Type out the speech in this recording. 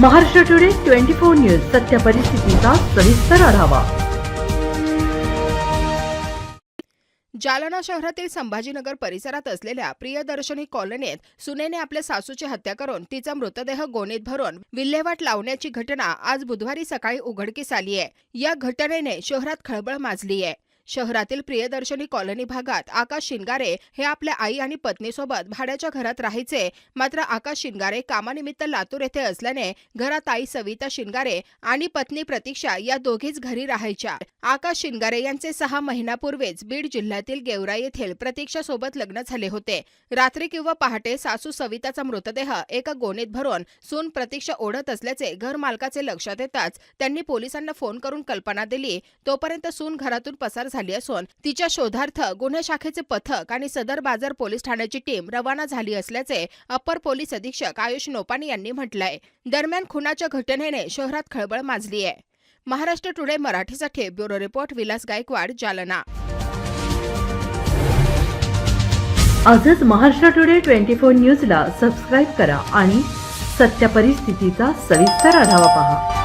Maharashtra today twenty four news सत्य परिस्थितीचा सविस्तर आढावा. जालना शहरातील संभाजीनगर परिसरात असलेल्या प्रियदर्शनी कॉलनीत सुनेने आपल्या सासूची हत्या करून तिचा मृतदेह गोणीत भरून विल्हेवाट लावण्याची घटना आज बुधवारी सकाळी उघडकीस आली आहे या घटनेने शहरात खळबळ माजली आहे शहरातील प्रियदर्शनी कॉलनी भागात आकाश शिंगारे हे आपल्या आई आणि पत्नीसोबत भाड्याच्या घरात राहायचे. मात्र आकाश शिंगारे कामानिमित्त लातूर येथे असल्याने घरात आई सविता शिंगारे आणि पत्नी प्रतीक्षा या दोघीच घरी राहायच्या. आकाश शिंगारे यांचे सहा महिन्यापूर्वीच बीड जिल्ह्यातील गेवरा येथील प्रतीक्षा सोबत लग्न झाले होते. रात्री किंवा पहाटे सासू सविताचा मृतदेह एका गोणीत भरून सून प्रतीक्षा ओढत असल्याचे घर मालकाचे लक्षात येताच त्यांनी पोलिसांना फोन करून कल्पना दिली. तोपर्यंत सून घरातून पसार झाली असून तिच्या शोधार्थ गुन्हे शाखेचे पथक आणि सदर बाजार पोलीस ठाण्याची टीम रवाना झाली असल्याचे अपर पोलीस अधीक्षक आयुष नोपानी यांनी म्हटलंय. दरम्यान खुनाच्या घटनेने शहरात खळबळ माजली आहे महाराष्ट्र टुडे मराठीसाठी ब्युरो रिपोर्ट विलास गायकवाड जालना. आजच महाराष्ट्र टुडे ट्वेंटी फोर न्यूजला सबस्क्राईब करा आणि सत्य परिस्थितीचा सविस्तर आढावा पहा.